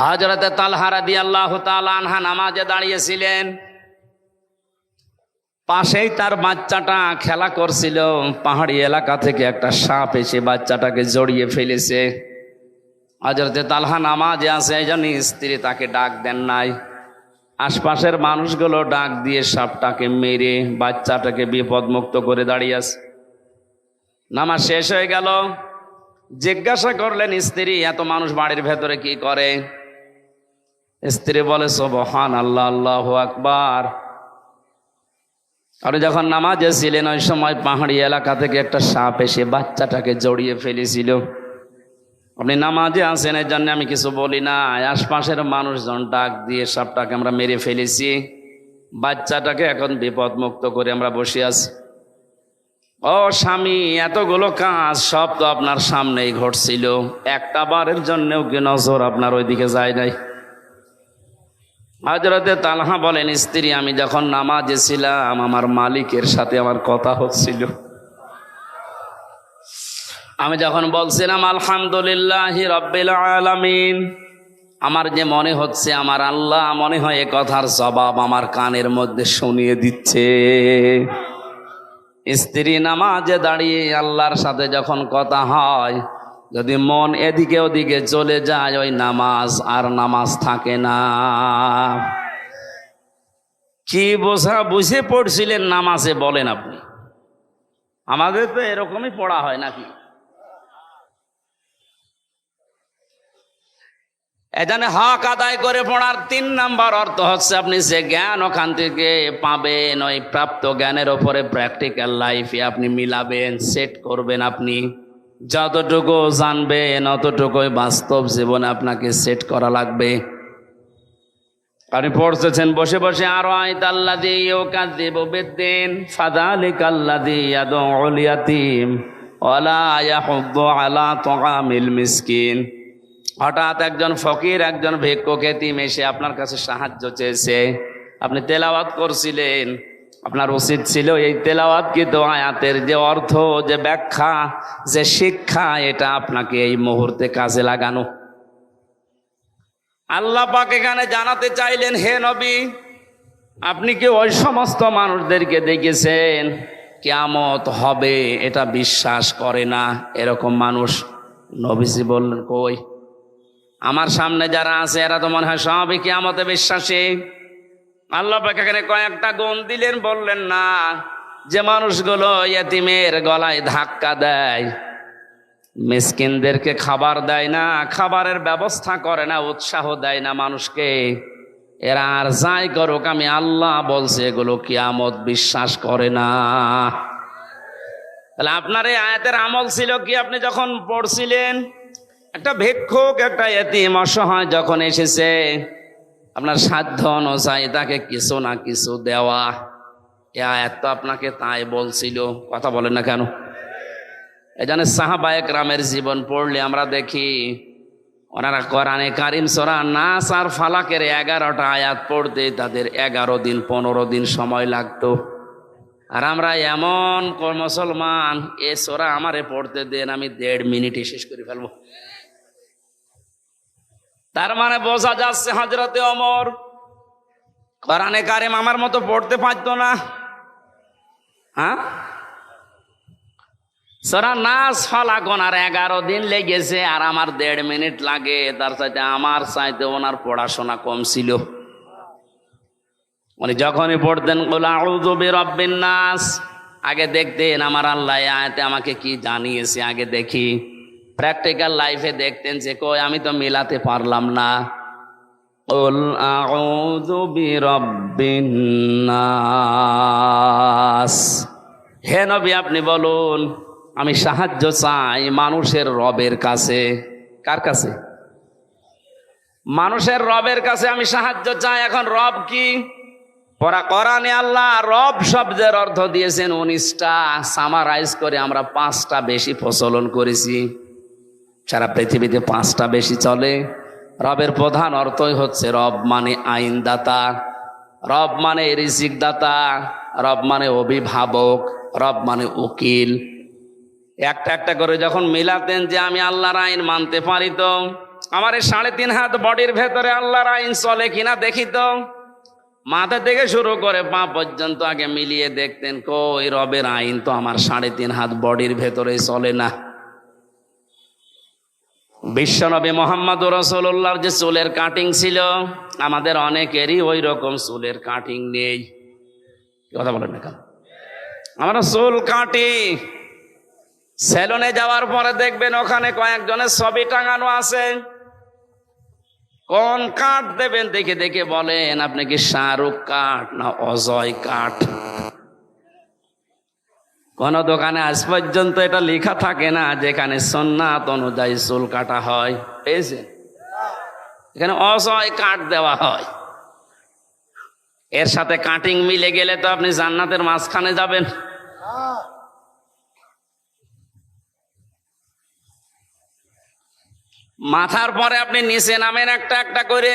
হজরতে তালহারা দিয়ে আল্লাহ আনহা নামাজে দাঁড়িয়েছিলেন। পাশেই তার বাচ্চাটা খেলা করছিল। পাহাড়ি এলাকা থেকে একটা সাপ এসে বাচ্চাটাকে জড়িয়ে ফেলেছে। হজরতে তালহা নামাজে আছে, এই জন্য স্ত্রী তাকে ডাক দেন নাই। আশপাশের মানুষগুলো ডাক দিয়ে সাপটাকে মেরে বাচ্চাটাকে বিপদমুক্ত করে দাঁড়িয়ে আছে। নামাজ শেষ হয়ে গেল। জিজ্ঞাসা করলেন, স্ত্রী, এত মানুষ বাড়ির ভেতরে কি করে? স্ত্রী বলে সোবহান আল্লাহ আল্লাহ আকবার। আপনি যখন নামাজে ছিলেন ওই সময় পাহাড়ি এলাকা থেকে একটা সাপ এসে বাচ্চাটাকে জড়িয়ে ফেলেছিল। আপনি নামাজে আছেন এর জন্য আমি কিছু বলি না। আশপাশের মানুষজন ডাক দিয়ে সাপটাকে আমরা মেরে ফেলেছি। বাচ্চাটাকে এখন বিপদ মুক্ত করে আমরা বসে আছি। ও স্বামী, এতগুলো কাজ সব তো আপনার সামনেই ঘটছিল। একটা বারের জন্যও কি নজর আপনার ওইদিকে যায় নাই? হাজরতে তালহা বলেন, স্ত্রী, আমি যখন নামাজে ছিলাম, আমার মালিকের সাথে আমার কথা হচ্ছিল। আমি যখন বলছিলাম, আলহামদুলিল্লাহ আলামিন আমার যে মনে হচ্ছে, আমার আল্লাহ মনে হয় এ কথার জবাব আমার কানের মধ্যে শুনিয়ে দিচ্ছে। স্ত্রী, নামাজে দাঁড়িয়ে আল্লাহর সাথে যখন কথা হয় যদি মন এদিকে ওদিকে চলে যায়, ওই নামাজ আর নামাজ থাকে না। কি বোঝা, বুঝে পড়ছিলেন নামাজে বলেন আপনি? আমাদের তো এরকমই পড়া হয় নাকি? এখানে হক আদায় করে পড়ার তিন নাম্বার অর্থ হচ্ছে আপনি যে জ্ঞান ওখান থেকে পাবেন, ওই প্রাপ্ত জ্ঞানের ওপরে প্র্যাকটিক্যাল লাইফে আপনি মিলাবেন সেট করবেন আপনি। যতটুকু জানবেন অতটুকুই বাস্তব জীবনে আপনাকে সেট করা লাগবে। আপনি পড়তেছেন, বসে বসে আরও আয়ত আল্লাহ দিয়ে কাজ দেব বেদিন ফাদালিক আল্লাহ দিয়ে অলিয়াতিম আলা হঠাৎ একজন ফকির, একজন ভিক্ষুক, এতিম এসে আপনার কাছে সাহায্য চেয়েছে। আপনি তেলাওয়াত করছিলেন। আপনার উচিত ছিল এই তেলাওয়াত কিন্তু আয়াতের যে অর্থ, যে ব্যাখ্যা, যে শিক্ষা, এটা আপনাকে এই মুহূর্তে কাজে লাগানো। আল্লাহ পাক এখানে জানাতে চাইলেন, হে নবী, আপনি কি ওই সমস্ত মানুষদেরকে দেখেছেন? কেয়ামত হবে, এটা বিশ্বাস করে না এরকম মানুষ। নবীজি বললেন, কই? আমার সামনে যারা আছে, এরা তো মনে হয় সবই কেয়ামতে বিশ্বাসী। আল্লাহ এখানে কয়েকটা গুণ দিলেন, বললেন, না, যে মানুষগুলো ইয়েতিমের গলায় ধাক্কা দেয়, মিসকিনদেরকে খাবার দেয় না, খাবারের ব্যবস্থা করে না, উৎসাহ দেয় না মানুষকে, এরা আর যাই করুক, আমি আল্লাহ বলছে, এগুলো কি কিয়ামত বিশ্বাস করে না। তাহলে আপনার এই আয়াতের আমল ছিল কি? আপনি যখন পড়ছিলেন, একটা ভিক্ষুক, একটা এতিম অসহায় যখন এসেছে আপনার সাধ্য অনুযায়ী তাকে কিছু না কিছু দেওয়া। এ আয়াত আপনাকে তাই বলছিল, কথা বলেন না কেন? এই জন্য সাহাবায়ক রামের জীবন পড়লে আমরা দেখি, ওনারা কোরআনে কারিম সোরা নাস আর ফালাকের এগারোটা আয়াত পড়তে তাদের এগারো দিন, পনেরো দিন সময় লাগতো। আর আমরা এমন মুসলমান, এ সোরা আমারে পড়তে দেন, আমি দেড় মিনিটে শেষ করে ফেলব। তার মানে বোঝা যাচ্ছে হজরতে অমর। কোরআনে কারিম আমার মতো পড়তে পারতো না। হ্যাঁ? সরা নাচ ফলা আর এগারো দিন লেগেছে আর আমার দেড় মিনিট লাগে। তার সাথে আমার চাইতে ওনার পড়াশোনা কম ছিল। উনি যখনই পড়তেন রব্বিন নাস। আগে দেখতেন, আমার আল্লাহ আয়তে আমাকে কি জানিয়েছে? আগে দেখি। প্র্যাকটিক্যাল লাইফে দেখতেন যে কই আমি তো মিলাতে পারলাম না قل أعوذ برب الناس হে নবী আপনি বলুন আমি সাহায্য চাই মানুষের রবের কাছে কার কাছে মানুষের রবের কাছে আমি সাহায্য চাই এখন রব কি পরা করানে আল্লাহ রব শব্দের অর্থ দিয়েছেন উনিশটা সামারাইজ করে আমরা পাঁচটা বেশি প্রচলন করেছি সারা পৃথিবীতে পাঁচটা বেশি চলে। রবের প্রধান অর্থই হচ্ছে রব মানে আইনদাতা, রব মানে রিজিক দাতা রব মানে অভিভাবক, রব মানে উকিল। একটা একটা করে যখন মিলাতেন যে আমি আল্লাহর আইন মানতে পারি তো, আমার এই সাড়ে তিন হাত বডির ভেতরে আল্লাহর আইন চলে কিনা দেখি তো। মাথা থেকে শুরু করে পা পর্যন্ত আগে মিলিয়ে দেখতেন, কই রবের আইন তো আমার সাড়ে তিন হাত বডির ভেতরে চলে না। বিশ্বনবী মোহাম্মদ রসুল্লাহর যে চুলের কাটিং ছিল, আমাদের অনেকেরই ওই রকম চুলের কাটিং নেই। কথা বলেন না কেন? আমরা চুল কাটি, সেলুনে যাওয়ার পরে দেখবেন ওখানে কয়েকজনের ছবি টাঙানো আছে। কোন কাঠ দেবেন দেখে দেখে বলেন, আপনি কি শাহরুখ কাঠ না অজয় কাঠ? কোন দোকানে আজ পর্যন্ত এটা লেখা থাকে না, যেখানে সন্ন্যাত অনুযায়ী চুল কাটা হয়। পেয়েছে এখানে অসহায় কাঠ দেওয়া হয়। এর সাথে কাটিং মিলে গেলে তো আপনি জান্নাতের মাঝখানে যাবেন। মাথার পরে আপনি নিচে নামেন একটা একটা করে।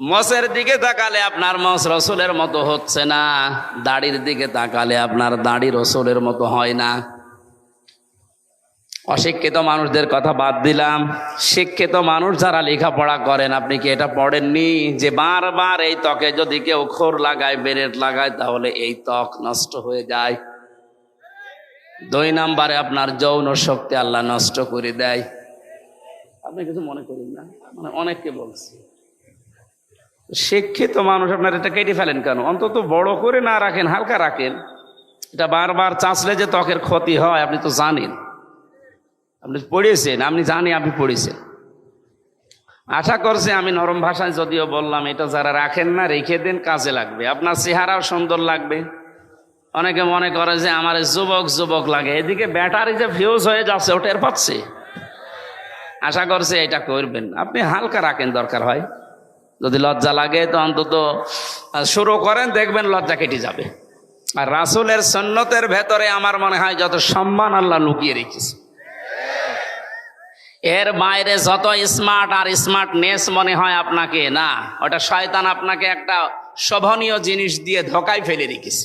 মসের দিকে তাকালে আপনার মস রসুলের মতো হচ্ছে না। দাড়ির দিকে তাকালে আপনার দাড়ি রসুলের মতো হয় না। অশিক্ষিত মানুষদের কথা বাদ দিলাম। শিক্ষিত মানুষ যারা লেখাপড়া করেন, আপনি কি এটা পড়েননি? যে বারবার এই ত্বকে যদি কেউ খোর লাগায়, বেরেট লাগায়, তাহলে এই ত্বক নষ্ট হয়ে যায়। দুই নাম্বারে আপনার যৌন শক্তি আল্লাহ নষ্ট করে দেয়। আপনি কিছু মনে করেন না? মানে অনেককে বলছি। শিক্ষিত মানুষ আপনার এটা কেটে ফেলেন কেন? অন্তত বড় করে না রাখেন, হালকা রাখেন। এটা বারবার চাঁচলে যে ত্বকের ক্ষতি হয়, আপনি তো জানেন। আপনি পড়েছেন আপনি জানি আপনি পড়েছেন। আশা করছে আমি নরম ভাষায় যদিও বললাম, এটা যারা রাখেন না, রেখে দেন, কাজে লাগবে। আপনার চেহারাও সুন্দর লাগবে। অনেকে মনে করে যে আমার যুবক যুবক লাগে। এদিকে ব্যাটারি যে ফিউজ হয়ে যাচ্ছে, ওটা এর পাচ্ছে। আশা করছে এটা করবেন। আপনি হালকা রাখেন দরকার হয়। যদি লজ্জা লাগে, তো অন্তত শুরু করেন, দেখবেন লজ্জা কেটে যাবে। আর রাসুলের সন্ন্যতের ভেতরে আমার মনে হয় যত সম্মান আল্লাহ লুকিয়ে রেখেছে। এর বাইরে যত স্মার্ট আর স্মার্টনেস মনে হয় আপনাকে, না, ওটা শয়তান আপনাকে একটা শোভনীয় জিনিস দিয়ে ধোকায় ফেলে রেখেছে।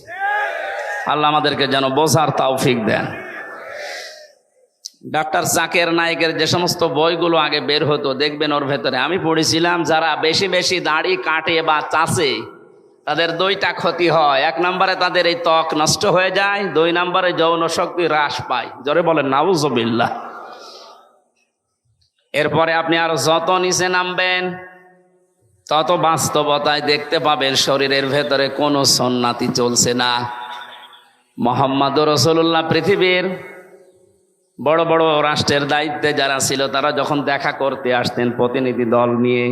আল্লাহ আমাদেরকে যেন বোঝার তৌফিক দেন। ডাক্তার জাকের নায়কের যে সমস্ত বইগুলো আগে বের হতো, দেখবেন ওর ভেতরে। আমি পড়েছিলাম, যারা বেশি বেশি দাড়ি কাটে বা চাষে, তাদের দুইটা ক্ষতি হয়। এক নম্বরে তাদের এই ত্বক নষ্ট হয়ে যায়, দুই নম্বরে যৌন শক্তি হ্রাস পায়। জোরে বলেন নাউজবিল্লা এরপরে আপনি আরও যত নিচে নামবেন, তত বাস্তবতায় দেখতে পাবেন শরীরের ভেতরে কোনো সন্নাতি চলছে না। মোহাম্মদ রসুল্লাহ পৃথিবীর বড় বড় রাষ্ট্রের দায়িত্বে যারা ছিল, তারা যখন দেখা করতে আসতেন প্রতিনিধি দল নিয়ে,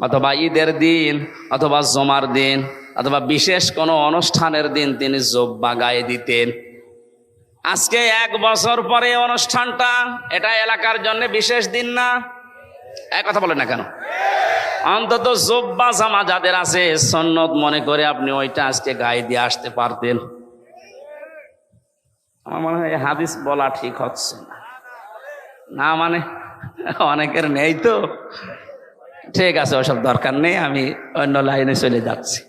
অথবা ঈদের দিন, অথবা জমার দিন, অথবা বিশেষ কোনো অনুষ্ঠানের দিন তিনি জোব্বা গায়ে দিতেন। আজকে এক বছর পরে অনুষ্ঠানটা, এটা এলাকার জন্য বিশেষ দিন না? এক কথা বলেন না কেন? অন্তত জোব্বা জামা যাদের আছে, সন্ন্যত মনে করে আপনি ওইটা আজকে গায়ে দিয়ে আসতে পারতেন। আমার মনে হয় হাদিস বলা ঠিক হচ্ছে না। না মানে অনেকের নেই তো। ঠিক আছে, ওসব দরকার নেই, আমি অন্য লাইনে চলে যাচ্ছি।